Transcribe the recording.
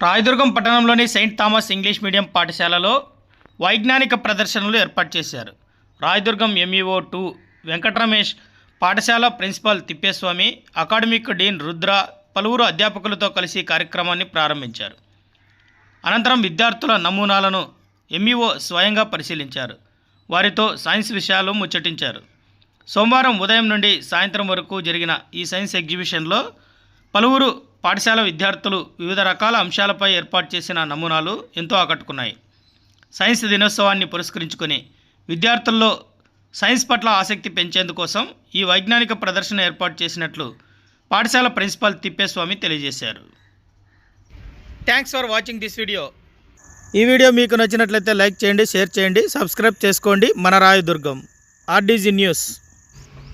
రాయదుర్గం పట్టణంలోని Saint Thomas English medium పాఠశాలలో వైజ్ఞానిక ప్రదర్శనలు ఏర్పాటు చేశారు. రాయదుర్గం ఎంఈఓ టూ వెంకటరమేష్ పాఠశాల principal Thippeswamy academic dean Rudra పలువురు అధ్యాపకులతో కలిసి కార్యక్రమాన్ని ప్రారంభించారు. అనంతరం విద్యార్థుల నమూనాలను ఎంఈఓ స్వయంగా పరిశీలించారు. వారితో సైన్స్ విషయాలు ముచ్చటించారు. సోమవారం ఉదయం నుండి సాయంత్రం వరకు జరిగిన ఈ సైన్స్ ఎగ్జిబిషన్లో పలువురు పాఠశాల విద్యార్థులు వివిధ రకాల అంశాలపై ఏర్పాటు చేసిన నమూనాలు ఎంతో ఆకట్టుకున్నాయి. సైన్స్ దినోత్సవాన్ని పురస్కరించుకొని విద్యార్థుల్లో సైన్స్ పట్ల ఆసక్తి పెంచేందుకోసం ఈ వైజ్ఞానిక ప్రదర్శన ఏర్పాటు చేసినట్లు పాఠశాల ప్రిన్సిపాల్ తిప్పేస్వామి తెలియజేశారు. Thanks for watching this video ఈ వీడియో మీకు నచ్చినట్లయితే లైక్ చేయండి షేర్ చేయండి సబ్స్క్రైబ్ చేసుకోండి. మన రాయదుర్గం ఆర్డీజీ న్యూస్.